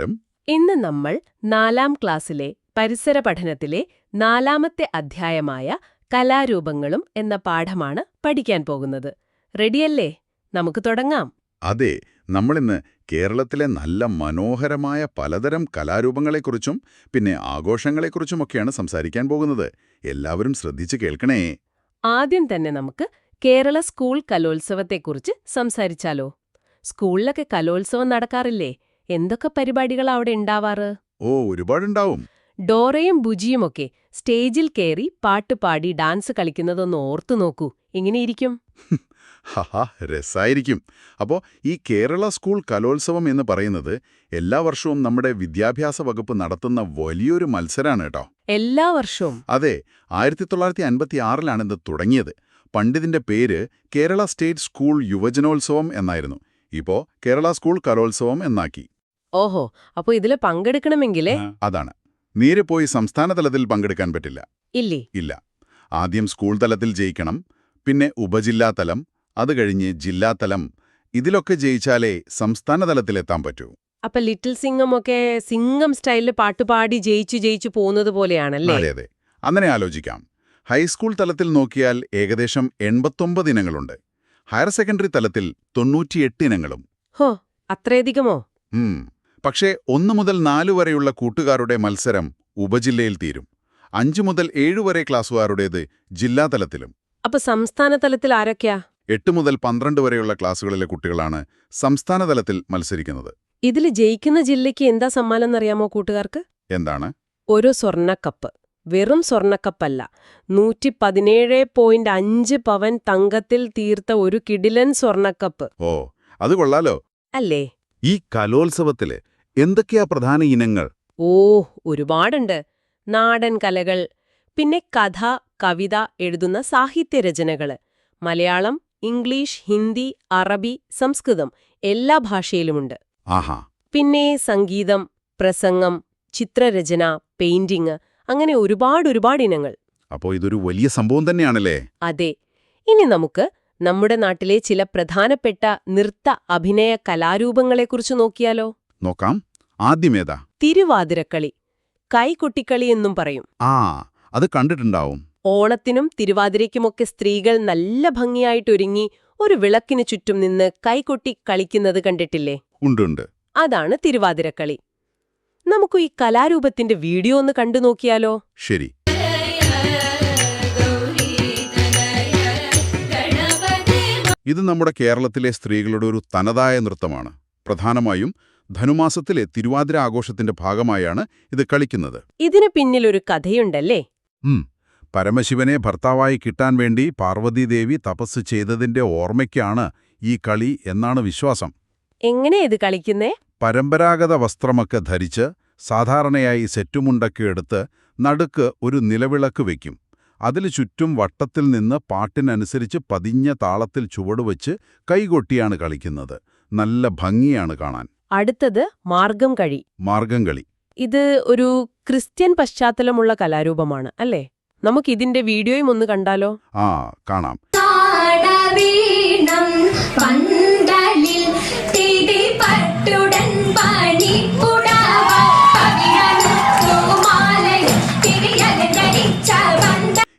നമസ്കാരം ഇന്ന് നമ്മൾ നാലാം ക്ലാസ്സിലെ പരിസര പഠനത്തിലെ നാലാമത്തെ അധ്യായമായ കലാരൂപങ്ങളും എന്ന പാഠമാണ് പഠിക്കാൻ പോകുന്നത്. റെഡിയല്ലേ? നമുക്ക് തുടങ്ങാം. അതെ നമ്മളിന്ന് കേരളത്തിലെ നല്ല മനോഹരമായ പലതരം കലാരൂപങ്ങളെക്കുറിച്ചും പിന്നെ ആഘോഷങ്ങളെക്കുറിച്ചുമൊക്കെയാണ് സംസാരിക്കാൻ പോകുന്നത്. എല്ലാവരും ശ്രദ്ധിച്ചു കേൾക്കണേ. ആദ്യം തന്നെ നമുക്ക് കേരള സ്കൂൾ കലോത്സവത്തെക്കുറിച്ച് സംസാരിച്ചാലോ? സ്കൂളിലൊക്കെ കലോത്സവം നടക്കാറില്ലേ? എന്തൊക്കെ പരിപാടികൾ അവിടെ ഉണ്ടാവാറ് ഓ ഒരുപാടുണ്ടാവും. ഡോറയും ബുജിയുമൊക്കെ സ്റ്റേജിൽ കയറി പാട്ട് പാടി ഡാൻസ് കളിക്കുന്നതൊന്ന് ഓർത്തു നോക്കൂ. എങ്ങനെയിരിക്കും? ഹഹാ രസായിരിക്കും. അപ്പോൾ ഈ കേരള സ്കൂൾ കലോത്സവം എന്ന് പറയുന്നത് എല്ലാ വർഷവും നമ്മുടെ വിദ്യാഭ്യാസ വകുപ്പ് നടത്തുന്ന വലിയൊരു മത്സരമാണ് കേട്ടോ. എല്ലാ വർഷവും? അതെ ആയിരത്തി തൊള്ളായിരത്തി അൻപത്തി ആറിലാണ് ഇത് തുടങ്ങിയത്. പണ്ഡിതിന്റെ പേര് കേരള സ്റ്റേറ്റ് സ്കൂൾ യുവജനോത്സവം എന്നായിരുന്നു. ഇപ്പോ കേരള സ്കൂൾ കലോത്സവം എന്നാക്കി. ഓഹോ അപ്പൊ ഇതിൽ പങ്കെടുക്കണമെങ്കിലേ? അതാണ്. നേരെ പോയി സംസ്ഥാന തലത്തിൽ പങ്കെടുക്കാൻ പറ്റില്ല. ഇല്ലേ? ഇല്ല. ആദ്യം സ്കൂൾ തലത്തിൽ ജയിക്കണം പിന്നെ ഉപജില്ലാതലം അത് കഴിഞ്ഞ് ജില്ലാതലം ഇതിലൊക്കെ ജയിച്ചാലേ സംസ്ഥാന തലത്തിലെത്താൻ പറ്റൂ. അപ്പൊ ലിറ്റിൽ സിംഗം ഒക്കെ സിംഗം സ്റ്റൈലിൽ പാട്ടുപാടി ജയിച്ചു ജയിച്ചു പോകുന്നത് പോലെയാണല്ലേ? അതെ അതെ. അങ്ങനെ ആലോചിക്കാം. ഹൈസ്കൂൾ തലത്തിൽ നോക്കിയാൽ ഏകദേശം എൺപത്തൊമ്പത് ഇനങ്ങളുണ്ട്. ഹയർ സെക്കൻഡറി തലത്തിൽ തൊണ്ണൂറ്റിയെട്ട് ഇനങ്ങളും. ഹോ അത്രയധികമോ? ഉം. പക്ഷേ ഒന്ന് മുതൽ നാലു വരെയുള്ള കൂട്ടുകാരുടെ മത്സരം ഉപജില്ലയിൽ തീരും. അഞ്ചു മുതൽ ഏഴു വരെ ക്ലാസ്സുകാരുടേത് ജില്ലാതലത്തിലും. അപ്പൊ സംസ്ഥാന തലത്തിൽ ആരൊക്കെയാ? എട്ട് മുതൽ പന്ത്രണ്ട് വരെയുള്ള ക്ലാസ്സുകളിലെ കുട്ടികളാണ് സംസ്ഥാന തലത്തിൽ മത്സരിക്കുന്നത്. ഇതിൽ ജയിക്കുന്ന ജില്ലയ്ക്ക് എന്താ സമ്മാനം എന്നറിയാമോ കൂട്ടുകാർക്ക്? എന്താണ്? ഒരു സ്വർണക്കപ്പ്. വെറും സ്വർണക്കപ്പല്ല. നൂറ്റി പതിനേഴ് പോയിന്റ് അഞ്ച് പവൻ തങ്കത്തിൽ തീർത്ത ഒരു കിടിലൻ സ്വർണക്കപ്പ്. ഓ അത് കൊള്ളാലോ. അല്ലേ? ഈ കലോത്സവത്തിൽ എന്തൊക്കെയാ പ്രധാന ഇനങ്ങൾ? ഓ ഒരുപാടുണ്ട്. നാടൻ കലകൾ പിന്നെ കഥ കവിത എഴുതുന്ന സാഹിത്യരചനകൾ. മലയാളം ഇംഗ്ലീഷ് ഹിന്ദി അറബി സംസ്കൃതം എല്ലാ ഭാഷയിലുമുണ്ട്. ആഹാ. പിന്നെ സംഗീതം പ്രസംഗം ചിത്രരചന പെയിന്റിങ് അങ്ങനെ ഒരുപാട് ഒരുപാട് ഇനങ്ങൾ. അപ്പോ ഇതൊരു വലിയ സംഭവം തന്നെയാണല്ലേ? അതെ. ഇനി നമുക്ക് നമ്മുടെ നാട്ടിലെ ചില പ്രധാനപ്പെട്ട നൃത്ത അഭിനയ കലാരൂപങ്ങളെക്കുറിച്ച് നോക്കിയാലോ? നോക്കാം. ആദ്യമേതാ? തിരുവാതിരക്കളി. കൈകൊട്ടിക്കളി എന്നും പറയും. ആ അത് കണ്ടിട്ടുണ്ടാവും. ഓണത്തിനും തിരുവാതിരയ്ക്കുമൊക്കെ സ്ത്രീകൾ നല്ല ഭംഗിയായിട്ടൊരുങ്ങി ഒരു വിളക്കിനു ചുറ്റും നിന്ന് കൈകൊട്ടി കളിക്കുന്നത് കണ്ടിട്ടില്ലേ? ഉണ്ടുണ്ട് അതാണ് തിരുവാതിരക്കളി. നമുക്ക് ഈ കലാരൂപത്തിന്റെ വീഡിയോ ഒന്ന് കണ്ടു നോക്കിയാലോ? ശരി. ഇത് നമ്മുടെ കേരളത്തിലെ സ്ത്രീകളുടെ ഒരു തനതായ നൃത്തമാണ്. പ്രധാനമായും ധനുമാസത്തിലെ തിരുവാതിര ആഘോഷത്തിന്റെ ഭാഗമായാണ് ഇത് കളിക്കുന്നത്. ഇതിന് പിന്നിലൊരു കഥയുണ്ടല്ലേ? ഉം. പരമശിവനെ ഭർത്താവായി കിട്ടാൻ വേണ്ടി പാർവതീദേവി തപസ് ചെയ്തതിന്റെ ഓർമ്മയ്ക്കാണ് ഈ കളി എന്നാണ് വിശ്വാസം. എങ്ങനെ ഇത് കളിക്കുന്നേ? പരമ്പരാഗത വസ്ത്രമൊക്കെ ധരിച്ച് സാധാരണയായി സെറ്റുമുണ്ടൊക്കെ എടുത്ത് നടുക്ക് ഒരു നിലവിളക്ക് വയ്ക്കും അതിൽ ചുറ്റും വട്ടത്തിൽ നിന്ന് പാട്ടിനനുസരിച്ച് പതിഞ്ഞ താളത്തിൽ ചുവടുവച്ച് കൈകൊട്ടിയാണ് കളിക്കുന്നത്. നല്ല ഭംഗിയാണ് കാണാൻ. അടുത്തത് മാർഗം കഴി. മാർഗം കളി. ഇത് ഒരു ക്രിസ്ത്യൻ പശ്ചാത്തലമുള്ള കലാരൂപമാണ് അല്ലേ? നമുക്കിതിന്റെ വീഡിയോയും ഒന്ന് കണ്ടാലോ? ആ കാണാം.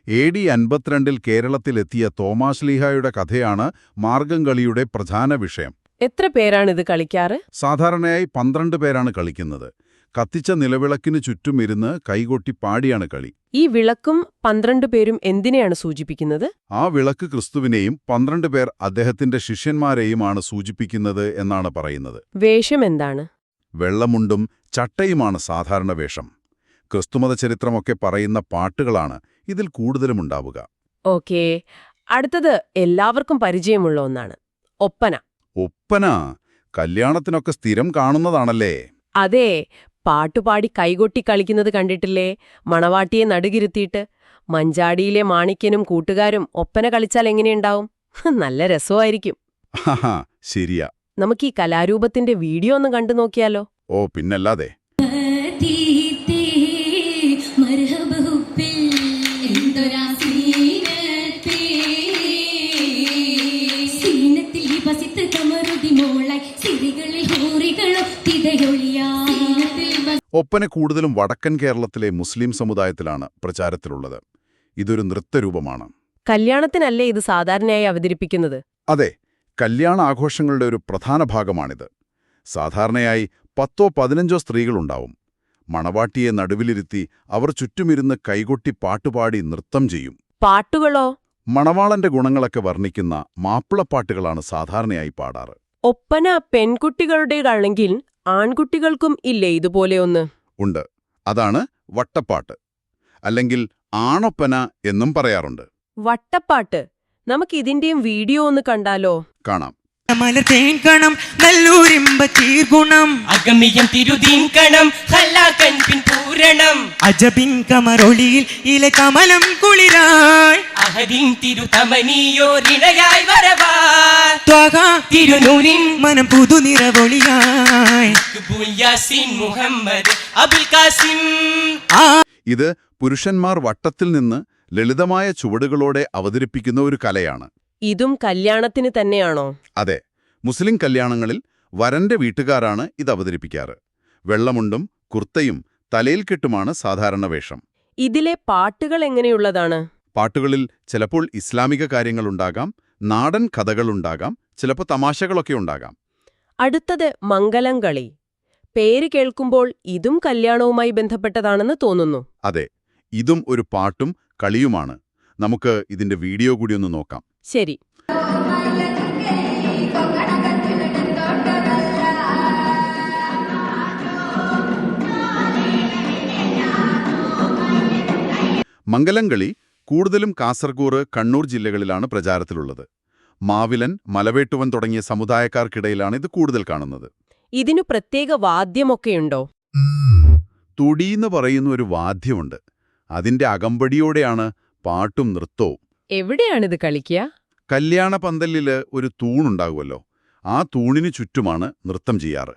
എ ഡി അൻപത്തിരണ്ടിൽ കേരളത്തിലെത്തിയ തോമാശ്ലീഹായുടെ കഥയാണ് മാർഗംകളിയുടെ പ്രധാന വിഷയം. എത്ര പേരാണിത് കളിക്കാറ്? സാധാരണയായി പന്ത്രണ്ട് പേരാണ് കളിക്കുന്നത്. കത്തിച്ച നിലവിളക്കിന് ചുറ്റും ഇരുന്ന് കൈകൊട്ടി പാടിയാണ് കളി. ഈ വിളക്കും പന്ത്രണ്ട് പേരും എന്തിനെയാണ് സൂചിപ്പിക്കുന്നത്? ആ വിളക്ക് ക്രിസ്തുവിനെയും പന്ത്രണ്ട് പേർ അദ്ദേഹത്തിന്റെ ശിഷ്യന്മാരെയുമാണ് സൂചിപ്പിക്കുന്നത് എന്നാണ് പറയുന്നത്. വേഷം എന്താണ്? വെള്ളമുണ്ടും ചട്ടയുമാണ് സാധാരണ വേഷം. ക്രിസ്തുമത ചരിത്രമൊക്കെ പറയുന്ന പാട്ടുകളാണ് ഇതിൽ കൂടുതലും ഉണ്ടാവുക. ഓക്കേ. അടുത്തത് എല്ലാവർക്കും പരിചയമുള്ള ഒന്നാണ്. ഒപ്പന. ഒപ്പന കല്യാണത്തിനൊക്കെ സ്ഥിരം കാണുന്നതാണല്ലേ? അതെ പാട്ടുപാടി കൈകൊട്ടി കളിക്കുന്നത് കണ്ടിട്ടില്ലേ? മണവാട്ടിയെ നടുകിരുത്തിയിട്ട് മഞ്ചാടിയിലെ മാണിക്യനും കൂട്ടുകാരും ഒപ്പന കളിച്ചാൽ എങ്ങനെയുണ്ടാവും? നല്ല രസമായിരിക്കും. ശരിയാ. നമുക്ക് ഈ കലാരൂപത്തിന്റെ വീഡിയോ ഒന്ന് കണ്ടു നോക്കിയാലോ? ഓ പിന്നല്ലാതെ. ഒപ്പന കൂടുതലും വടക്കൻ കേരളത്തിലെ മുസ്ലിം സമുദായത്തിലാണ് പ്രചാരത്തിലുള്ളത്. ഇതൊരു നൃത്തരൂപമാണ്. കല്യാണത്തിനല്ലേ ഇത് സാധാരണയായി അവതരിപ്പിക്കുന്നത്? അതെ കല്യാണ ആഘോഷങ്ങളുടെ ഒരു പ്രധാന ഭാഗമാണിത്. സാധാരണയായി പത്തോ പതിനഞ്ചോ സ്ത്രീകളുണ്ടാവും. മണവാട്ടിയെ നടുവിലിരുത്തി അവർ ചുറ്റുമിരുന്ന് കൈകൊട്ടി പാട്ടുപാടി നൃത്തം ചെയ്യും. പാട്ടുകളോ? മണവാളന്റെ ഗുണങ്ങളൊക്കെ വർണിക്കുന്ന മാപ്പിളപ്പാട്ടുകളാണ് സാധാരണയായി പാടാറ്. ഒപ്പന പെൺകുട്ടികളുടേതാണെങ്കിൽ ആൺകുട്ടികൾക്കും ഇല്ലേ ഇതുപോലെയൊന്ന് ഉണ്ട്. അതാണ് വട്ടപ്പാട്ട്. അല്ലെങ്കിൽ ആണൊപ്പന എന്നും പറയാറുണ്ട്. വട്ടപ്പാട്ട്. നമുക്ക് ഇതിന്റെയും വീഡിയോ ഒന്ന് കണ്ടാലോ? കാണാം. നല്ലൂരിമ്പ തീർഗുണം അഗമിയം പൂരണം. അജബിൻ കമറൊളിയിൽ ഇല കമലം കുളിരാய் അഹദിൻ തിരുതമനിയോരിണയായി തിരുനൂരിൻ മനം പുതു മുഹമ്മദ് അബുൽ കാസിം ഇത് പുരുഷന്മാർ വട്ടത്തിൽ നിന്ന് ലളിതമായ ചുവടുകളോടെ അവതരിപ്പിക്കുന്ന ഒരു കലയാണ്. ഇതും കല്യാണത്തിന് തന്നെയാണോ? അതെ. മുസ്ലിം കല്യാണങ്ങളിൽ വരന്റെ വീട്ടുകാരാണ് ഇത് അവതരിപ്പിക്കാറ്. വെള്ളമുണ്ടും കുർത്തയും തലയിൽ കെട്ടുമാണ് സാധാരണ വേഷം. ഇതിലെ പാട്ടുകൾ എങ്ങനെയുള്ളതാണ്? പാട്ടുകളിൽ ചിലപ്പോൾ ഇസ്ലാമിക കാര്യങ്ങളുണ്ടാകാം നാടൻ കഥകളുണ്ടാകാം ചിലപ്പോൾ തമാശകളൊക്കെ ഉണ്ടാകാം. അടുത്തത് മംഗലം കളി പേര് കേൾക്കുമ്പോൾ ഇതും കല്യാണവുമായി ബന്ധപ്പെട്ടതാണെന്ന് തോന്നുന്നു. അതെ. ഇതും ഒരു പാട്ടും കളിയുമാണ്. നമുക്ക് ഇതിന്റെ വീഡിയോ കൂടി ഒന്ന് നോക്കാം. ശരി. മംഗലംകളി കൂടുതലും കാസർഗോഡ് കണ്ണൂർ ജില്ലകളിലാണ് പ്രചാരത്തിലുള്ളത്. മാവിലൻ മലവേട്ടുവൻ തുടങ്ങിയ സമുദായക്കാർക്കിടയിലാണ് ഇത് കൂടുതൽ കാണുന്നത്. ഇതിനു പ്രത്യേക വാദ്യമൊക്കെയുണ്ടോ? തുടിയെന്ന് പറയുന്ന ഒരു വാദ്യമുണ്ട്. അതിന്റെ അകമ്പടിയോടെയാണ് പാട്ടും നൃത്തവും. എവിടെയാണിത് കളിക്കുക കല്യാണ പന്തലിൽ ഒരു തൂണുണ്ടാകുമല്ലോ ആ തൂണിനു ചുറ്റുമാണ് നൃത്തം ചെയ്യാറ്.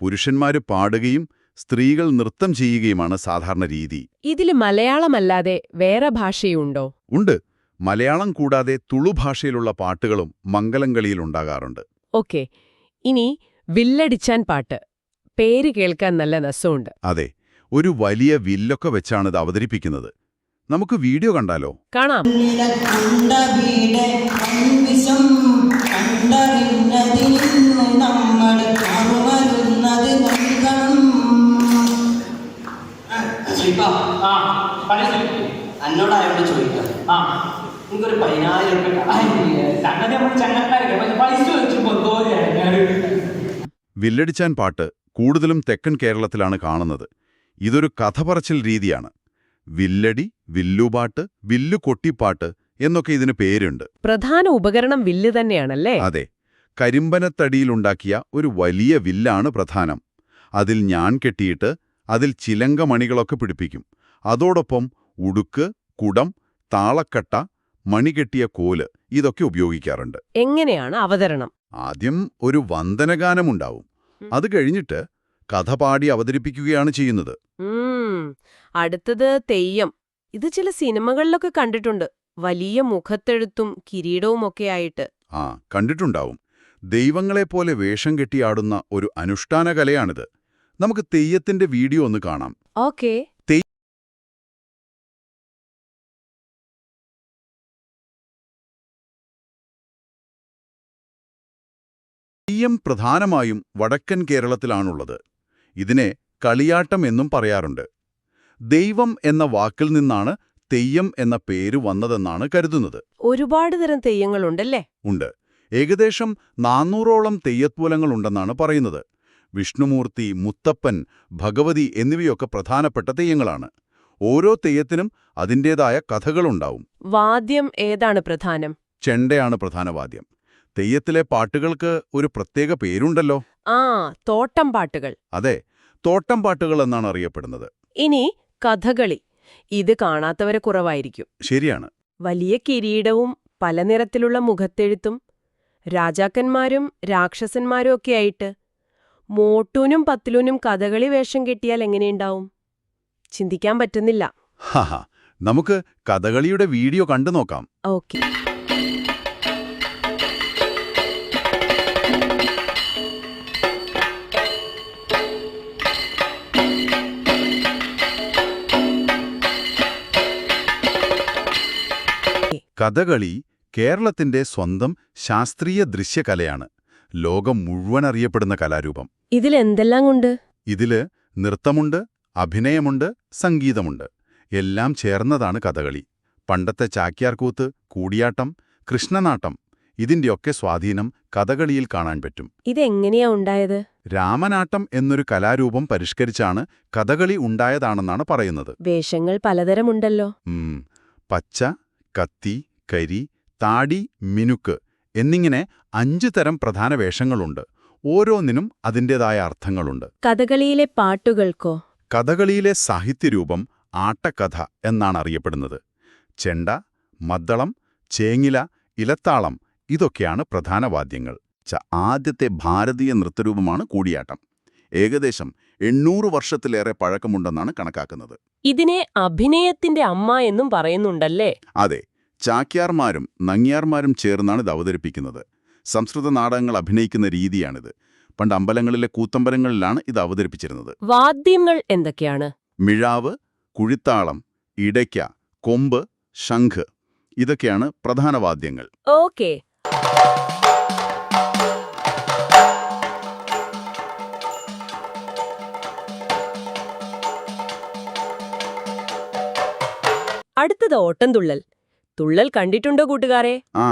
പുരുഷന്മാര് പാടുകയും സ്ത്രീകൾ നൃത്തം ചെയ്യുകയുമാണ് സാധാരണ രീതി. ഇതിൽ മലയാളമല്ലാതെ വേറെ ഭാഷയുണ്ടോ? ഉണ്ട്. മലയാളം കൂടാതെ തുളു ഭാഷയിലുള്ള പാട്ടുകളും മംഗലംകളിയിലുണ്ടാകാറുണ്ട് ഓക്കെ. ഇനി വില്ലടിച്ചാൻ പാട്ട്. പേര് കേൾക്കാൻ നല്ല രസമുണ്ട്. അതെ. ഒരു വലിയ വില്ലൊക്കെ വെച്ചാണിത് അവതരിപ്പിക്കുന്നത്. നമുക്ക് വീഡിയോ കണ്ടാലോ? കാണാം. എന്നോടായോട് ചോദിക്കാം. ആ എനിക്കൊരു പതിനായിരം രൂപ സംഗതി നമ്മൾ ചങ്ങക്കാരില്ല പക്ഷെ പൈസ വെച്ചുമ്പോ വില്ലടിച്ചാൻ പാട്ട് കൂടുതലും തെക്കൻ കേരളത്തിലാണ് കാണുന്നത്. ഇതൊരു കഥ പറച്ചിൽ രീതിയാണ്. വില്ലടി വില്ലുപാട്ട് വില്ലു കൊട്ടിപ്പാട്ട് എന്നൊക്കെ ഇതിന് പേരുണ്ട്. പ്രധാന ഉപകരണം വില്ല് തന്നെയാണല്ലേ? അതെ. കരിമ്പനത്തടിയിലുണ്ടാക്കിയ ഒരു വലിയ വില്ലാണ് പ്രധാനം. അതിൽ ഞാൻ കെട്ടിയിട്ട് അതിൽ ചിലങ്ക മണികളൊക്കെ പിടിപ്പിക്കും. അതോടൊപ്പം ഉടുക്ക് കുടം താളക്കട്ട മണി കെട്ടിയ കോൽ ഇതൊക്കെ ഉപയോഗിക്കാറുണ്ട്. എങ്ങനെയാണ് അവതരണം? ആദ്യം ഒരു വന്ദനഗാനമുണ്ടാവും. അത് കഴിഞ്ഞിട്ട് കഥ പാടി അവതരിപ്പിക്കുകയാണ് ചെയ്യുന്നത്. അടുത്തത് തെയ്യം. ഇത് ചില സിനിമകളിലൊക്കെ കണ്ടിട്ടുണ്ട്. വലിയ മുഖത്തെഴുത്തും കിരീടവുമൊക്കെ ആയിട്ട് ആ കണ്ടിട്ടുണ്ടാവും. ദൈവങ്ങളെപ്പോലെ വേഷം കെട്ടിയാടുന്ന ഒരു അനുഷ്ഠാന കലയാണിത്. നമുക്ക് തെയ്യത്തിന്റെ വീഡിയോ ഒന്ന് കാണാം. ഓക്കേ. തെയ്യം പ്രധാനമായും വടക്കൻ കേരളത്തിലാണുള്ളത്. ഇതിനെ കളിയാട്ടം എന്നും പറയാറുണ്ട്. ദൈവം എന്ന വാക്കിൽ നിന്നാണ് തെയ്യം എന്ന പേര് വന്നതെന്നാണ് കരുതുന്നത്. ഒരുപാട് തരം തെയ്യങ്ങളുണ്ടല്ലേ? ഉണ്ട്. ഏകദേശം നാന്നൂറോളം തെയ്യത്വലങ്ങളുണ്ടെന്നാണ് പറയുന്നത്. വിഷ്ണുമൂർത്തി മുത്തപ്പൻ ഭഗവതി എന്നിവയൊക്കെ പ്രധാനപ്പെട്ട തെയ്യങ്ങളാണ്. ഓരോ തെയ്യത്തിനും അതിന്റേതായ കഥകളുണ്ടാവും. വാദ്യം ഏതാണ് പ്രധാനം? ചെണ്ടയാണ് പ്രധാന വാദ്യം. തെയ്യത്തിലെ പാട്ടുകൾക്ക് ഒരു പ്രത്യേക പേരുണ്ടല്ലോ. ആ തോട്ടം പാട്ടുകൾ. അതെ തോട്ടം പാട്ടുകൾ എന്നാണ് അറിയപ്പെടുന്നത്. ഇനി കഥകളി. ഇത് കാണാത്തവരെ കുറവായിരിക്കും. ശരിയാണ്. വലിയ കിരീടവും പല നിറത്തിലുള്ള മുഖത്തെഴുത്തും രാജാക്കന്മാരും രാക്ഷസന്മാരും ഒക്കെ ആയിട്ട് മോട്ടൂനും പത്തിലൂനും കഥകളി വേഷം കെട്ടിയാൽ എങ്ങനെയുണ്ടാവും? ചിന്തിക്കാൻ പറ്റുന്നില്ല. നമുക്ക് കഥകളിയുടെ വീഡിയോ കണ്ടു നോക്കാം. ഓക്കെ. കഥകളി കേരളത്തിന്റെ സ്വന്തം ശാസ്ത്രീയ ദൃശ്യകലയാണ്. ലോകം മുഴുവൻ അറിയപ്പെടുന്ന കലാരൂപം. ഇതിൽ എന്തെല്ലാം ഉണ്ട്? ഇതിൽ നൃത്തമുണ്ട് അഭിനയമുണ്ട് സംഗീതമുണ്ട്. എല്ലാം ചേർന്നതാണ് കഥകളി. പണ്ടത്തെ ചാക്യാർകൂത്ത് കൂടിയാട്ടം കൃഷ്ണനാട്ടം ഇതിന്റെയൊക്കെ സ്വാധീനം കഥകളിയിൽ കാണാൻ പറ്റും. ഇതെങ്ങനെയാ ഉണ്ടായത്? രാമനാട്ടം എന്നൊരു കലാരൂപം പരിഷ്കരിച്ചാണ് കഥകളി ഉണ്ടായതാണെന്നാണ് പറയുന്നത്. വേഷങ്ങൾ പലതരമുണ്ടല്ലോ. പച്ച കത്തി കരി താടി മിനുക്ക് എന്നിങ്ങനെ അഞ്ചു തരം പ്രധാന വേഷങ്ങളുണ്ട്. ഓരോന്നിനും അതിന്റെതായ അർത്ഥങ്ങളുണ്ട്. കഥകളിയിലെ പാട്ടുകൾക്കോ? കഥകളിയിലെ സാഹിത്യരൂപം ആട്ടക്കഥ എന്നാണ് അറിയപ്പെടുന്നത്. ചെണ്ട മദ്ദളം ചേങ്ങില ഇലത്താളം ഇതൊക്കെയാണ് പ്രധാന വാദ്യങ്ങൾ. ആദ്യത്തെ ഭാരതീയ നൃത്തരൂപമാണ് കൂടിയാട്ടം. ഏകദേശം എണ്ണൂറ് വർഷത്തിലേറെ പഴക്കമുണ്ടെന്നാണ് കണക്കാക്കുന്നത്. ഇതിനെ അഭിനയത്തിന്റെ അമ്മ എന്നും പറയുന്നുണ്ടല്ലേ? അതെ ചാക്യാർമാരും നങ്ങിയാർമാരും ചേർന്നാണ് ഇത് അവതരിപ്പിക്കുന്നത്. സംസ്കൃത നാടകങ്ങൾ അഭിനയിക്കുന്ന രീതിയാണിത്. പണ്ട് അമ്പലങ്ങളിലെ കൂത്തമ്പലങ്ങളിലാണ് ഇത് അവതരിപ്പിച്ചിരുന്നത്. വാദ്യങ്ങൾ എന്തൊക്കെയാണ്? മിഴാവ് കുഴിത്താളം ഇടയ്ക്ക കൊമ്പ് ശംഖ് ഇതൊക്കെയാണ് പ്രധാന വാദ്യങ്ങൾ. ഓക്കേ. അടുത്തത് ഓട്ടംതുള്ളൽ. തുള്ളൽ കണ്ടിട്ടുണ്ടോ കൂട്ടുകാരെ? ആ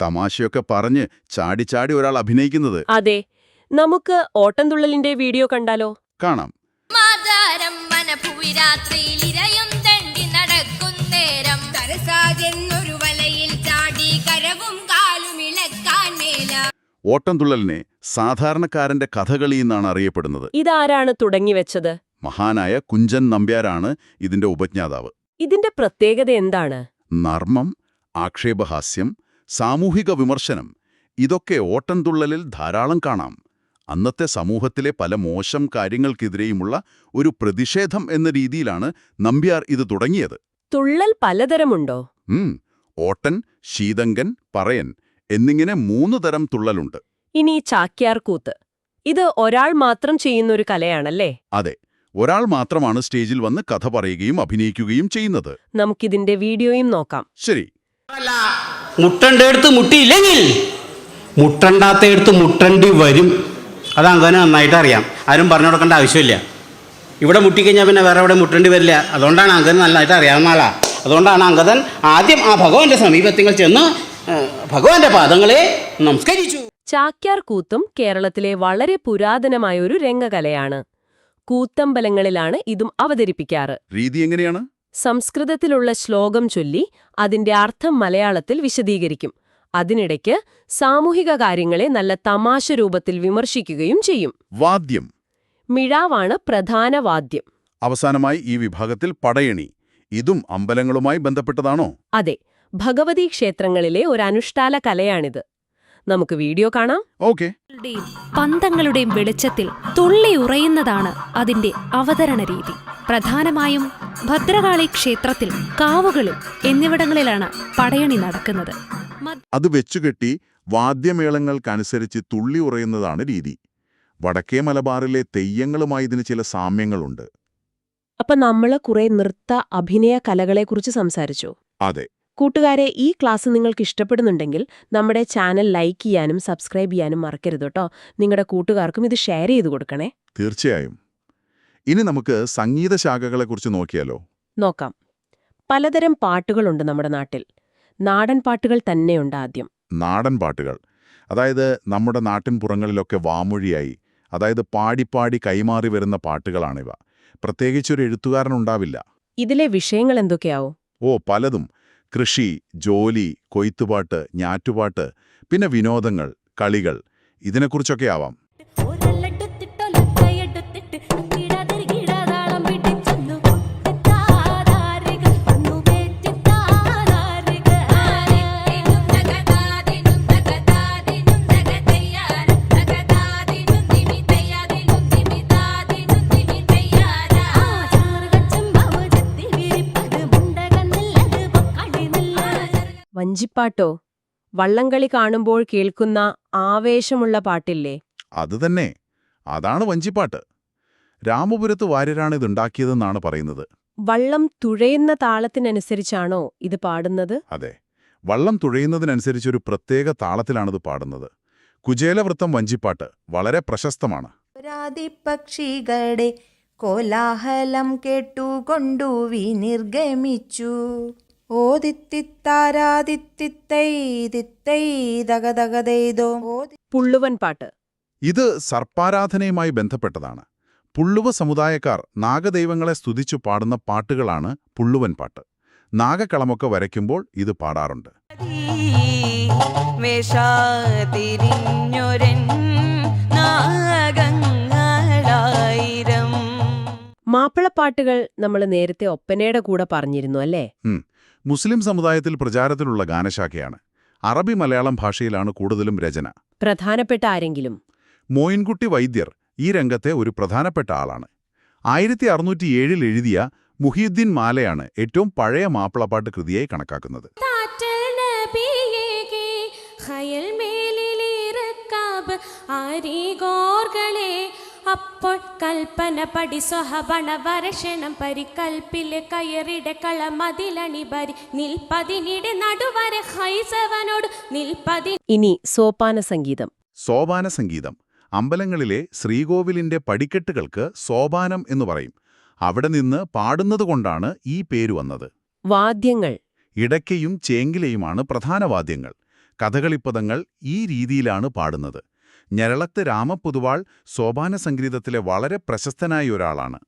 തമാശയൊക്കെ പറഞ്ഞ് ചാടി ഒരാൾ അഭിനയിക്കുന്നത്. അതെ നമുക്ക് ഓട്ടംതുള്ളലിന്റെ വീഡിയോ കണ്ടാലോ? കാണാം. മാതാരം വനഭൂവി രാത്രിയിൽ ഇരയും തണ്ടി നടക്കുന്നേരം വലയിൽ ചാടി കരവും കാലും ഇളക്കാൻ മേല. ഓട്ടംതുള്ളലിനെ സാധാരണക്കാരന്റെ കഥകളി എന്നാണ് അറിയപ്പെടുന്നത്. ഇതാരാണ് തുടങ്ങിവെച്ചത്? മഹാനായ കുഞ്ചൻ നമ്പ്യാരാണ് ഇതിന്റെ ഉപജ്ഞാതാവ്. ഇതിന്റെ പ്രത്യേകത എന്താണ്? നർമ്മം ആക്ഷേപഹാസ്യം സാമൂഹിക വിമർശനം ഇതൊക്കെ ഓട്ടംതുള്ളലിൽ ധാരാളം കാണാം. അന്നത്തെ സമൂഹത്തിലെ പല മോശം കാര്യങ്ങൾക്കെതിരെയുമുള്ള ഒരു പ്രതിഷേധം എന്ന രീതിയിലാണ് നമ്പ്യാർ ഇത് തുടങ്ങിയത്. തുള്ളൽ പലതരമുണ്ടോ? ഓട്ടൻ ശീതങ്കൻ പറയൻ എന്നിങ്ങനെ മൂന്ന് തരം തുള്ളലുണ്ട്. ഇനി ചാക്യാർ കൂത്ത് ഇത് ഒരാൾ മാത്രം ചെയ്യുന്നൊരു കലയാണല്ലേ? അതെ ഒരാൾ മാത്രമാണ് സ്റ്റേജിൽ വന്ന് കഥ പറയുകയും അഭിനയിക്കുകയും ചെയ്യുന്നത്. നമുക്കിതിന്റെ വീഡിയോയും നോക്കാം. ശരി. മുട്ടണ്ടടുത്ത് മുട്ടിയില്ലെങ്കിൽ മുട്ടണ്ടാത്തടുത്ത് മുട്ടണ്ടി വരും. അത് അങ്ങനെ നന്നായിട്ട് അറിയാം. ആരും പറഞ്ഞു കൊടുക്കേണ്ട ആവശ്യമില്ല. ഇവിടെ മുട്ടിക്കഴിഞ്ഞാൽ പിന്നെ വേറെ എവിടെ മുട്ടേണ്ടി വരില്ല. അതുകൊണ്ടാണ് അങ്കൻ നന്നായിട്ട് അറിയാവുന്ന ആളാ. അതുകൊണ്ടാണ് അങ്കതൻ ആദ്യം ആ ഭഗവാന്റെ സമീപത്തിങ്ങൾ ചെന്ന് ഭഗവാന്റെ പാദങ്ങളെ നമസ്കരിച്ചു. ചാക്യാർ കൂത്തും കേരളത്തിലെ വളരെ പുരാതനമായ ഒരു രംഗകലയാണ്. കൂത്തമ്പലങ്ങളിലാണ് ഇതും അവതരിപ്പിക്കാറ്. രീതി എങ്ങനെയാണ്? സംസ്കൃതത്തിലുള്ള ശ്ലോകം ചൊല്ലി അതിന്റെ അർത്ഥം മലയാളത്തിൽ വിശദീകരിക്കും. അതിനിടയ്ക്ക് സാമൂഹിക കാര്യങ്ങളെ നല്ല തമാശ രൂപത്തിൽ വിമർശിക്കുകയും ചെയ്യും. വാദ്യം. മിഴാവാണ് പ്രധാന വാദ്യം. അവസാനമായി ഈ വിഭാഗത്തിൽ പടയണി. ഇതും അമ്പലങ്ങളുമായി ബന്ധപ്പെട്ടതാണോ? അതെ ഭഗവതി ക്ഷേത്രങ്ങളിലെ ഒരു അനുഷ്ഠാന കലയാണിത്. നമുക്ക് വീഡിയോ കാണാം. പന്തങ്ങളുടെയും വെളിച്ചത്തിൽ തുള്ളി ഉറയുന്നതാണ് അതിന്റെ അവതരണ രീതി. പ്രധാനമായും ഭദ്രകാളി ക്ഷേത്രത്തിൽ കാവുകളിൽ എന്നിവിടങ്ങളിലാണ് പടയണി നടക്കുന്നത്. അത് അത് വെച്ചുകെട്ടി വാദ്യമേളങ്ങൾക്കനുസരിച്ച് തുള്ളി ഉറയുന്നതാണ് രീതി. വടക്കേ മലബാറിലെ തെയ്യങ്ങളുമായി ഇതിന് ചില സാമ്യങ്ങളുണ്ട്. അപ്പൊ നമ്മൾ കുറെ നൃത്ത അഭിനയ കലകളെ കുറിച്ച് സംസാരിച്ചു. അതെ. കൂട്ടുകാരെ ഈ ക്ലാസ് നിങ്ങൾക്ക് ഇഷ്ടപ്പെടുന്നുണ്ടെങ്കിൽ നമ്മുടെ ചാനൽ ലൈക്ക് ചെയ്യാനും സബ്സ്ക്രൈബ് ചെയ്യാനും മറക്കരുത് കേട്ടോ നിങ്ങളുടെ കൂട്ടുകാർക്കും ഇത് ഷെയർ ചെയ്ത് കൊടുക്കണേ. തീർച്ചയായും. ഇനി നമുക്ക് സംഗീത ശാഖകളെക്കുറിച്ച് നോക്കിയാലോ? നോക്കാം. പലതരം പാട്ടുകളുണ്ട് നമ്മുടെ നാട്ടിൽ. നാടൻ പാട്ടുകൾ തന്നെയുണ്ട് ആദ്യം. നാടൻ പാട്ടുകൾ. അതായത് നമ്മുടെ നാട്ടിൻ പുറങ്ങളിലൊക്കെ വാമൊഴിയായി അതായത് പാടിപ്പാടി കൈമാറി വരുന്ന പാട്ടുകളാണിവ. പ്രത്യേകിച്ചൊരു എഴുത്തുകാരനുണ്ടാവില്ല ഇതിലെ വിഷയങ്ങൾ എന്തൊക്കെയാവും? ഓ പലതും. കൃഷി ജോലി കൊയ്ത്തുപാട്ട് ഞാറ്റുപാട്ട് പിന്നെ വിനോദങ്ങൾ കളികൾ ഇതിനെക്കുറിച്ചൊക്കെ ആവാം. വഞ്ചിപ്പാട്ടോ വള്ളംകളി കാണുമ്പോൾ കേൾക്കുന്ന ആവേശമുള്ള പാട്ടില്ലേ? അതുതന്നെ അതാണ് വഞ്ചിപ്പാട്ട് രാമപുരത്ത് വാര്യരാണ് ഇതുണ്ടാക്കിയതെന്നാണ് പറയുന്നത്. വള്ളം തുഴയുന്ന താളത്തിനനുസരിച്ചാണോ ഇത് പാടുന്നത്? അതെ. വള്ളം തുഴയുന്നതിനനുസരിച്ചൊരു പ്രത്യേക താളത്തിലാണിത് പാടുന്നത്. കുചേലവൃത്തം വഞ്ചിപ്പാട്ട് വളരെ പ്രശസ്തമാണ്. പക്ഷികളുടെ കോലാഹലം കേട്ടുകൊണ്ടു വിനിർഗമിച്ചു. പുള്ളുവൻ പാട്ട്. ഇത് സർപ്പാരാധനയുമായി ബന്ധപ്പെട്ടതാണ്. പുള്ളുവ സമുദായക്കാർ നാഗദൈവങ്ങളെ സ്തുതിച്ചു പാടുന്ന പാട്ടുകളാണ് പുള്ളുവൻ പാട്ട്. നാഗക്കളമൊക്കെ വരയ്ക്കുമ്പോൾ ഇത് പാടാറുണ്ട്. മാപ്പിളപ്പാട്ടുകൾ നമ്മൾ നേരത്തെ ഒപ്പനയുടെ കൂടെ പറഞ്ഞിരുന്നു അല്ലേ? മുസ്ലിം സമുദായത്തിൽ പ്രചാരത്തിലുള്ള ഗാനശാഖയാണ്. അറബി മലയാളം ഭാഷയിലാണ് കൂടുതലും രചന. പ്രധാനപ്പെട്ട ആരെങ്കിലും? മോയിൻകുട്ടി വൈദ്യർ ഈ രംഗത്തെ ഒരു പ്രധാനപ്പെട്ട ആളാണ്. ആയിരത്തി അറുന്നൂറ്റിയേഴിൽ എഴുതിയ മുഹിയുദ്ദീൻ മാലയാണ് ഏറ്റവും പഴയ മാപ്പിളപ്പാട്ട് കൃതിയായി കണക്കാക്കുന്നത്. താറ്റൽ അപ്പോൾ കൽപ്പന പടി സ്വഹവണ വരഷണം പരികൽപ്പിലെ കയറിടെ കളമതിലണി ബരി നിൽപ്പതിനിടെ നടുവരെ ഹൈസവനോട് നിൽപ്പതി ഇനി സോപാന സംഗീതം. സോപാന സംഗീതം. അമ്പലങ്ങളിലെ ശ്രീകോവിലിന്റെ പടിക്കെട്ടുകൾക്ക് സോപാനം എന്ന് പറയും. അവിടെ നിന്ന് പാടുന്നതുകൊണ്ടാണ് ഈ പേര് വന്നത്. വാദ്യങ്ങൾ. ഇടയ്ക്കയും ചേങ്കിലയുമാണ് പ്രധാന വാദ്യങ്ങൾ. കഥകളിപ്പദങ്ങൾ ഈ രീതിയിലാണ് പാടുന്നത്. ഞരളത്ത് രാമപുതുവാൾ സോപാന സംഗീതത്തിലെ വളരെ പ്രശസ്തനായ ഒരാളാണ്.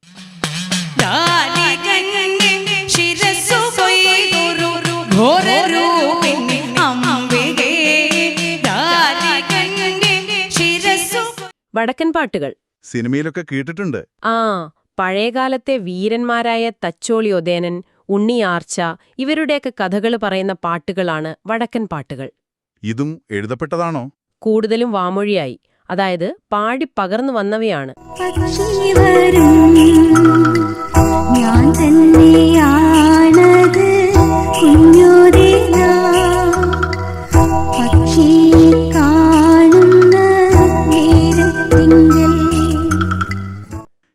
വടക്കൻ പാട്ടുകൾ. സിനിമയിലൊക്കെ കേട്ടിട്ടുണ്ട്. ആ പഴയകാലത്തെ വീരന്മാരായ തച്ചോളി ഒതേനൻ ഉണ്ണിയാർച്ച ഇവരുടെയൊക്കെ കഥകൾ പറയുന്ന പാട്ടുകളാണ് വടക്കൻ പാട്ടുകൾ. ഇതും എഴുതപ്പെട്ടതാണോ? കൂടുതലും വാമൊഴിയായി. അതായത് പാടി പകർന്നു വന്നവയാണ്. ഞാൻ തന്നെയാണത്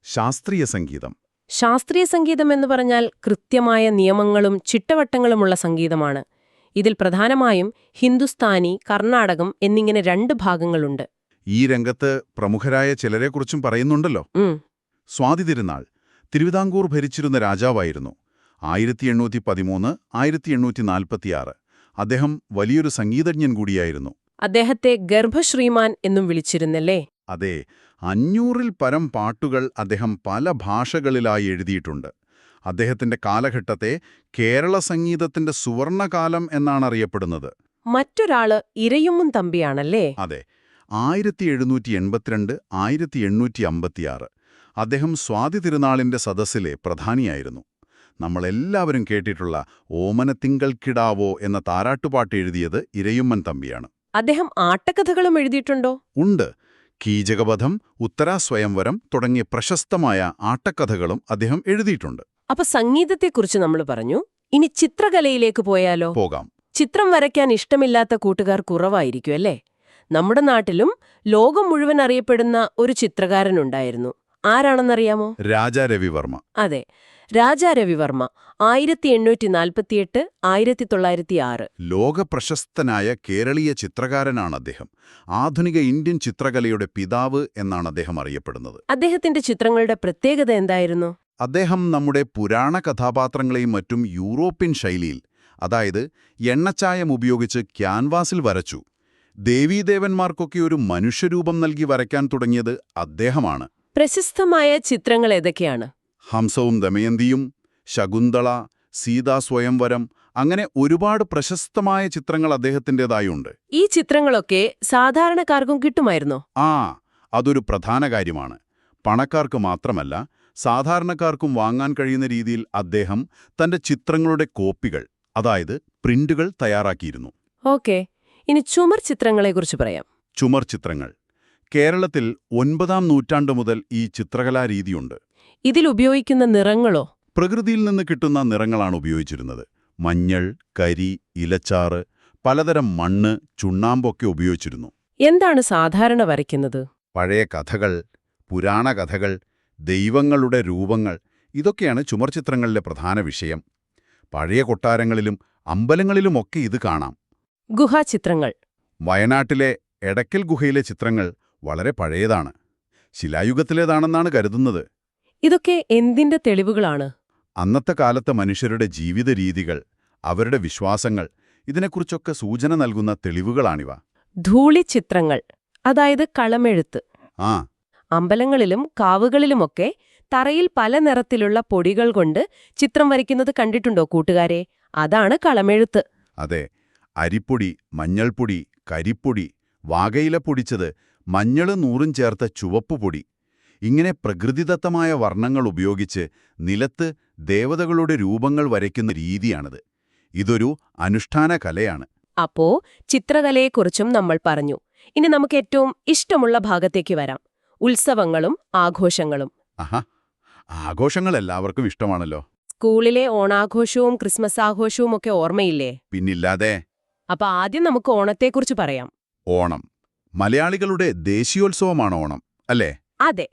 ശാസ്ത്രീയ സംഗീതം. ശാസ്ത്രീയ സംഗീതം എന്ന് പറഞ്ഞാൽ കൃത്യമായ നിയമങ്ങളും ചിട്ടവട്ടങ്ങളുമുള്ള സംഗീതമാണ്. ഇതിൽ പ്രധാനമായും ഹിന്ദുസ്ഥാനി കർണാടകം എന്നിങ്ങനെ രണ്ട് ഭാഗങ്ങളുണ്ട്. ഈ രംഗത്ത് പ്രമുഖരായ ചിലരെക്കുറിച്ചും പറയുന്നുണ്ടല്ലോ. സ്വാതി തിരുനാൾ തിരുവിതാംകൂർ ഭരിച്ചിരുന്ന രാജാവായിരുന്നു. ആയിരത്തി എണ്ണൂറ്റി പതിമൂന്ന് ആയിരത്തി എണ്ണൂറ്റി നാൽപ്പത്തിയാറ് അദ്ദേഹം വലിയൊരു സംഗീതജ്ഞൻ കൂടിയായിരുന്നു. അദ്ദേഹത്തെ ഗർഭശ്രീമാൻ എന്നും വിളിച്ചിരുന്നല്ലേ? അതെ അഞ്ഞൂറിൽ പരം പാട്ടുകൾ അദ്ദേഹം പല ഭാഷകളിലായി എഴുതിയിട്ടുണ്ട്. അദ്ദേഹത്തിന്റെ കാലഘട്ടത്തെ കേരള സംഗീതത്തിന്റെ സുവർണകാലം എന്നാണ് അറിയപ്പെടുന്നത്. മറ്റൊരാൾ ഇരയുമ്മും തമ്പിയാണല്ലേ? അതെ. ആയിരത്തി എഴുന്നൂറ്റി എൺപത്തിരണ്ട് ആയിരത്തി എണ്ണൂറ്റി അമ്പത്തിയാറ് അദ്ദേഹം സ്വാതി തിരുനാളിന്റെ സദസ്സിലെ പ്രധാനിയായിരുന്നു. നമ്മളെല്ലാവരും കേട്ടിട്ടുള്ള ഓമനത്തിങ്കൾക്കിടാവോ എന്ന താരാട്ടുപാട്ട് എഴുതിയത് ഇരയുമ്മൻ തമ്പിയാണ്. അദ്ദേഹം ആട്ടക്കഥകളും എഴുതിയിട്ടുണ്ടോ? ഉണ്ട്. കീചകവധം ഉത്തരാസ്വയംവരം തുടങ്ങിയ പ്രശസ്തമായ ആട്ടക്കഥകളും അദ്ദേഹം എഴുതിയിട്ടുണ്ട്. അപ്പൊ സംഗീതത്തെക്കുറിച്ച് നമ്മൾ പറഞ്ഞു. ഇനി ചിത്രകലയിലേക്ക് പോയാലോ? പോകാം. ചിത്രം വരയ്ക്കാൻ ഇഷ്ടമില്ലാത്ത കൂട്ടുകാർ കുറവായിരിക്കും അല്ലേ? നമ്മുടെ നാട്ടിലും ലോകം മുഴുവൻ അറിയപ്പെടുന്ന ഒരു ചിത്രകാരനുണ്ടായിരുന്നു. ആരാണെന്നറിയാമോ? രാജാ രവിവർമ്മ അതെ. രാജാ രവിവർമ്മ ആയിരത്തി എണ്ണൂറ്റി നാൽപ്പത്തിയെട്ട് ആയിരത്തി തൊള്ളായിരത്തി ആറ് ലോകപ്രശസ്തനായ കേരളീയ ചിത്രകാരനാണ് അദ്ദേഹം. ആധുനിക ഇന്ത്യൻ ചിത്രകലയുടെ പിതാവ് എന്നാണ് അദ്ദേഹം അറിയപ്പെടുന്നത്. അദ്ദേഹത്തിന്റെ ചിത്രങ്ങളുടെ പ്രത്യേകത എന്തായിരുന്നു? അദ്ദേഹം നമ്മുടെ പുരാണ കഥാപാത്രങ്ങളെയും മറ്റും യൂറോപ്യൻ ശൈലിയിൽ അതായത് എണ്ണച്ചായം ഉപയോഗിച്ച് ക്യാൻവാസിൽ വരച്ചു. ദേവീദേവന്മാർക്കൊക്കെ ഒരു മനുഷ്യരൂപം നൽകി വരയ്ക്കാൻ തുടങ്ങിയത് അദ്ദേഹമാണ്. പ്രശസ്തമായ ചിത്രങ്ങൾ ഏതൊക്കെയാണ്? ഹംസവും ദമയന്തിയും ശകുന്തള സീതാ സ്വയംവരം അങ്ങനെ ഒരുപാട് പ്രശസ്തമായ ചിത്രങ്ങൾ അദ്ദേഹത്തിന്റെതായുണ്ട്. ഈ ചിത്രങ്ങളൊക്കെ സാധാരണക്കാർക്കും കിട്ടുമായിരുന്നോ? ആ അതൊരു പ്രധാന കാര്യമാണ്. പണക്കാർക്ക് മാത്രമല്ല സാധാരണക്കാർക്കും വാങ്ങാൻ കഴിയുന്ന രീതിയിൽ അദ്ദേഹം തന്റെ ചിത്രങ്ങളുടെ കോപ്പികൾ അതായത് പ്രിന്റുകൾ തയ്യാറാക്കിയിരുന്നു. ഓക്കെ. ഇനി ചുമർ ചിത്രങ്ങളെക്കുറിച്ച് പറയാം. ചുമർ ചിത്രങ്ങൾ. കേരളത്തിൽ ഒൻപതാം നൂറ്റാണ്ടു മുതൽ ഈ ചിത്രകലാരീതിയുണ്ട്. ഇതിൽ ഉപയോഗിക്കുന്ന നിറങ്ങളോ? പ്രകൃതിയിൽ നിന്ന് കിട്ടുന്ന നിറങ്ങളാണ് ഉപയോഗിച്ചിരുന്നത്. മഞ്ഞൾ കരി ഇലച്ചാറ് പലതരം മണ്ണ് ചുണ്ണാമ്പൊക്കെ ഉപയോഗിച്ചിരുന്നു. എന്താണ് സാധാരണ വരയ്ക്കുന്നത്? പഴയ കഥകൾ പുരാണ കഥകൾ ദൈവങ്ങളുടെ രൂപങ്ങൾ ഇതൊക്കെയാണ് ചുമർചിത്രങ്ങളിലെ പ്രധാന വിഷയം. പഴയ കൊട്ടാരങ്ങളിലും അമ്പലങ്ങളിലുമൊക്കെ ഇത് കാണാം. ഗുഹാചിത്രങ്ങൾ വയനാട്ടിലെ എടക്കൽ ഗുഹയിലെ ചിത്രങ്ങൾ വളരെ പഴയതാണ്. ശിലായുഗത്തിലേതാണെന്നാണ് കരുതുന്നത്. ഇതൊക്കെ എന്തിന്റെ തെളിവുകളാണ്? അന്നത്തെ കാലത്തെ മനുഷ്യരുടെ ജീവിത രീതികൾ അവരുടെ വിശ്വാസങ്ങൾ ഇതിനെക്കുറിച്ചൊക്കെ സൂചന നൽകുന്ന തെളിവുകളാണിവ. ധൂളിച്ചിത്രങ്ങൾ അതായത് കളമെഴുത്ത്. ആ അമ്പലങ്ങളിലും കാവുകളിലുമൊക്കെ തറയിൽ പല നിറത്തിലുള്ള പൊടികൾ കൊണ്ട് ചിത്രം വരയ്ക്കുന്നത് കണ്ടിട്ടുണ്ടോ കൂട്ടുകാരെ? അതാണ് കളമെഴുത്ത്. അതെ അരിപ്പൊടി മഞ്ഞൾപ്പൊടി കരിപ്പൊടി വാകയില പൊടിച്ചത് മഞ്ഞൾ നൂറും ചേർത്ത ചുവപ്പ് പൊടി. ഇങ്ങനെ പ്രകൃതിദത്തമായ വർണങ്ങൾ ഉപയോഗിച്ച് നിലത്ത് ദേവതകളുടെ രൂപങ്ങൾ വരയ്ക്കുന്ന രീതിയാണിത്. ഇതൊരു അനുഷ്ഠാന കലയാണ്. അപ്പോ ചിത്രകലയെക്കുറിച്ചും നമ്മൾ പറഞ്ഞു. ഇനി നമുക്ക് ഏറ്റവും ഇഷ്ടമുള്ള ഭാഗത്തേക്ക് വരാം. ഉത്സവങ്ങളും ആഘോഷങ്ങളും. ആഘോഷങ്ങൾ എല്ലാവർക്കും ഇഷ്ടമാണല്ലോ. സ്കൂളിലെ ഓണാഘോഷവും ക്രിസ്മസ് ആഘോഷവും ഒക്കെ ഓർമ്മയില്ലേ? പിന്നില്ലാതെ. അപ്പൊ ആദ്യം നമുക്ക് ഓണത്തെക്കുറിച്ച് പറയാം. ഓണം. മലയാളികളുടെ ദേശീയോത്സവമാണ് ഓണം അല്ലേ? അതെ.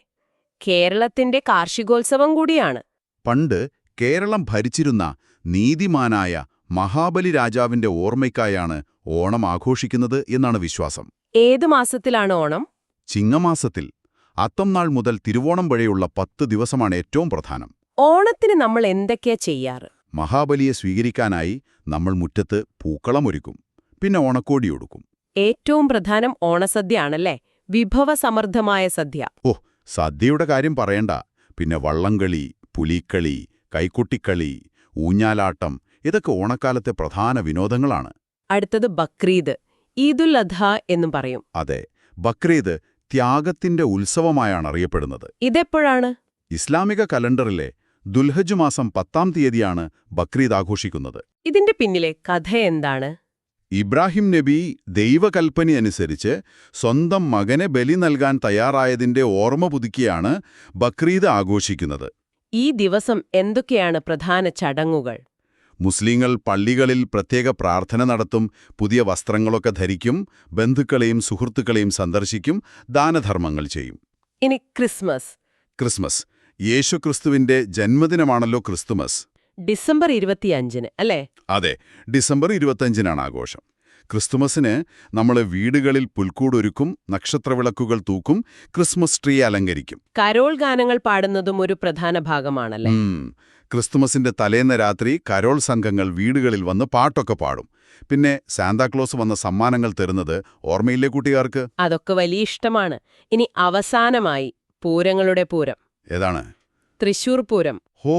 കേരളത്തിന്റെ കാർഷികോത്സവം കൂടിയാണ്. പണ്ട് കേരളം ഭരിച്ചിരുന്ന നീതിമാനായ മഹാബലി രാജാവിന്റെ ഓർമ്മയ്ക്കായാണ് ഓണം ആഘോഷിക്കുന്നത് എന്നാണ് വിശ്വാസം. ഏത് മാസത്തിലാണ് ഓണം? ചിങ്ങമാസത്തിൽ. അത്തം നാൾ മുതൽ തിരുവോണം വരെയുള്ള പത്ത് ദിവസമാണ് ഏറ്റവും പ്രധാനം. ഓണത്തിന് നമ്മൾ എന്തൊക്കെയാ ചെയ്യാറ്? മഹാബലിയെ സ്വീകരിക്കാനായി നമ്മൾ മുറ്റത്ത് പൂക്കളമൊരുക്കും പിന്നെ ഓണക്കോടിയൊടുക്കും ഏറ്റവും പ്രധാനം ഓണസദ്യ ആണല്ലേ വിഭവസമൃദ്ധമായ സദ്യ. ഓ സദ്യയുടെ കാര്യം പറയണ്ട. പിന്നെ വള്ളംകളി പുലിക്കളി കൈക്കുട്ടിക്കളി ഊഞ്ഞാലാട്ടം ഇതൊക്കെ ഓണക്കാലത്തെ പ്രധാന വിനോദങ്ങളാണ്. അടുത്തത് ബക്രീദ്. ഈദുൽ അധ എന്നും പറയും. അതെ ബക്രീദ് ത്യാഗത്തിന്റെ ഉത്സവമായാണ് അറിയപ്പെടുന്നത്. ഇതെപ്പോഴാണ്? ഇസ്ലാമിക കലണ്ടറിലെ ദുൽഹജ് മാസം പത്താം തീയതിയാണ് ബക്രീദ് ആഘോഷിക്കുന്നത്. ഇതിന്റെ പിന്നിലെ കഥ എന്താണ്? ഇബ്രാഹിം നബി ദൈവകൽപ്പനയനുസരിച്ച് സ്വന്തം മകനെ ബലി നൽകാൻ തയ്യാറായതിന്റെ ഓർമ്മ പുതുക്കിയാണ് ബക്രീദ് ആഘോഷിക്കുന്നത്. ഈ ദിവസം എന്തൊക്കെയാണ് പ്രധാന ചടങ്ങുകൾ? മുസ്ലിങ്ങൾ പള്ളികളിൽ പ്രത്യേക പ്രാർത്ഥന നടത്തും പുതിയ വസ്ത്രങ്ങളൊക്കെ ധരിക്കും ബന്ധുക്കളെയും സുഹൃത്തുക്കളെയും സന്ദർശിക്കും ദാനധർമ്മങ്ങൾ ചെയ്യും. ഇനി ക്രിസ്മസ്. ക്രിസ്മസ്. യേശുക്രിസ്തുവിന്റെ ജന്മദിനമാണല്ലോ ക്രിസ്തുമസ്. ഡിസംബർ ഇരുപത്തിയഞ്ചിന് അല്ലേ? അതെ ഡിസംബർ ഇരുപത്തഞ്ചിനാണ് ആഘോഷം. ക്രിസ്തുമസിന് നമ്മൾ വീടുകളിൽ പുൽക്കൂടൊരുക്കും നക്ഷത്രവിളക്കുകൾ തൂക്കും ക്രിസ്മസ് ട്രീ അലങ്കരിക്കും. കരോൾ ഗാനങ്ങൾ പാടുന്നതും ഒരു പ്രധാന ഭാഗമാണല്ലേ. ക്രിസ്തുമസിന്റെ തലേന്ന രാത്രി കരോൾ സംഘങ്ങൾ വീടുകളിൽ വന്ന് പാട്ടൊക്കെ പാടും. പിന്നെ സാന്താക്ലോസ് വന്ന സമ്മാനങ്ങൾ തരുന്നത് ഓർമ്മയില്ലേ കൂട്ടുകാർക്ക്? അതൊക്കെ വലിയ ഇഷ്ടമാണ്. ഇനി അവസാനമായി പൂരങ്ങളുടെ പൂരം. ഏതാണ്? തൃശൂർ പൂരം. ഹോ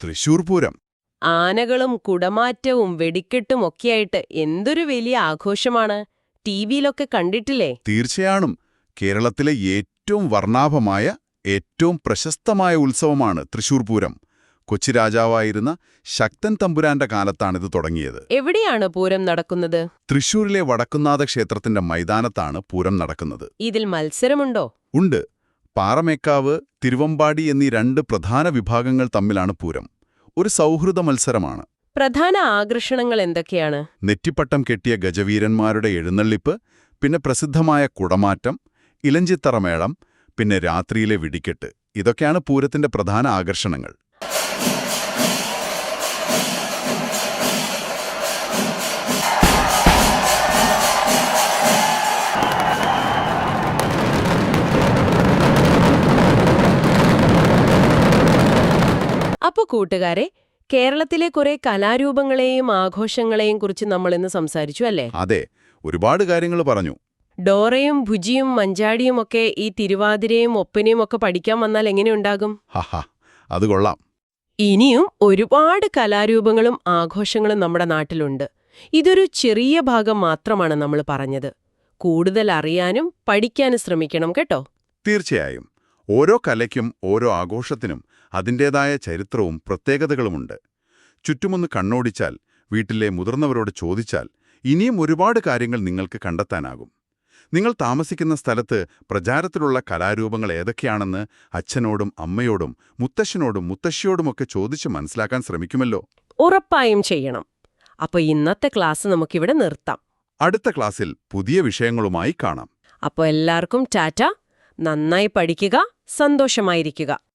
തൃശൂർ പൂരം. ആനകളും കുടമാറ്റവും വെടിക്കെട്ടും ഒക്കെയായിട്ട് എന്തൊരു വലിയ ആഘോഷമാണ്. ടി വിയിലൊക്കെ കണ്ടിട്ടില്ലേ? തീർച്ചയായും കേരളത്തിലെ ഏറ്റവും വർണാഭമായ ഏറ്റവും പ്രശസ്തമായ ഉത്സവമാണ് തൃശൂർ പൂരം. കൊച്ചി രാജാവായിരുന്ന ശക്തൻ തമ്പുരാന്റെ കാലത്താണിത് തുടങ്ങിയത്. എവിടെയാണ് പൂരം നടക്കുന്നത്? തൃശൂരിലെ വടക്കുന്നാഥ ക്ഷേത്രത്തിന്റെ മൈതാനത്താണ് പൂരം നടക്കുന്നത്. ഇതിൽ മത്സരമുണ്ടോ? ഉണ്ട്. പാറമേക്കാവ് തിരുവമ്പാടി എന്നീ രണ്ട് പ്രധാന വിഭാഗങ്ങൾ തമ്മിലാണ് പൂരം. ഒരു സൗഹൃദ മത്സരമാണ്. പ്രധാന ആകർഷണങ്ങൾ എന്തൊക്കെയാണ്? നെറ്റിപ്പട്ടം കെട്ടിയ ഗജവീരന്മാരുടെ എഴുന്നള്ളിപ്പ് പിന്നെ പ്രസിദ്ധമായ കുടമാറ്റം ഇലഞ്ചിത്തറമേളം പിന്നെ രാത്രിയിലെ വെടിക്കെട്ട്. ഇതൊക്കെയാണ് പൂരത്തിന്റെ പ്രധാന ആകർഷണങ്ങൾ. കൂട്ടുകാരെ കേരളത്തിലെ കുറെ കലാരൂപങ്ങളെയും ആഘോഷങ്ങളെയും കുറിച്ച് നമ്മൾ ഇന്ന് സംസാരിച്ചു അല്ലേ? അതെ ഒരുപാട് കാര്യങ്ങൾ പറഞ്ഞു. ഡോറയും ഭുജിയും മഞ്ചാടിയും ഒക്കെ ഈ തിരുവാതിരയും ഒപ്പനയും ഒക്കെ പഠിക്കാൻ വന്നാൽ എങ്ങനെയുണ്ടാകും അത് കൊള്ളാം. ഇനിയും ഒരുപാട് കലാരൂപങ്ങളും ആഘോഷങ്ങളും നമ്മുടെ നാട്ടിലുണ്ട്. ഇതൊരു ചെറിയ ഭാഗം മാത്രമാണ് നമ്മൾ പറഞ്ഞത്. കൂടുതൽ അറിയാനും പഠിക്കാനും ശ്രമിക്കണം കേട്ടോ. തീർച്ചയായും. ഓരോ കലയ്ക്കും ഓരോ ആഘോഷത്തിനും അതിന്റേതായ ചരിത്രവും പ്രത്യേകതകളുമുണ്ട്. ചുറ്റുമൊന്ന് കണ്ണോടിച്ചാൽ വീട്ടിലെ മുതിർന്നവരോട് ചോദിച്ചാൽ ഇനിയും ഒരുപാട് കാര്യങ്ങൾ നിങ്ങൾക്ക് കണ്ടെത്താനാകും. നിങ്ങൾ താമസിക്കുന്ന സ്ഥലത്ത് പ്രചാരത്തിലുള്ള കലാരൂപങ്ങൾ ഏതൊക്കെയാണെന്ന് അച്ഛനോടും അമ്മയോടും മുത്തശ്ശനോടും മുത്തശ്ശിയോടുമൊക്കെ ചോദിച്ച് മനസ്സിലാക്കാൻ ശ്രമിക്കുമല്ലോ? ഉറപ്പായും ചെയ്യണം. അപ്പോൾ ഇന്നത്തെ ക്ലാസ് നമുക്കിവിടെ നിർത്താം. അടുത്ത ക്ലാസ്സിൽ പുതിയ വിഷയങ്ങളുമായി കാണാം. അപ്പോൾ എല്ലാവർക്കും ടാറ്റ. നന്നായി പഠിക്കുക സന്തോഷമായിരിക്കുക.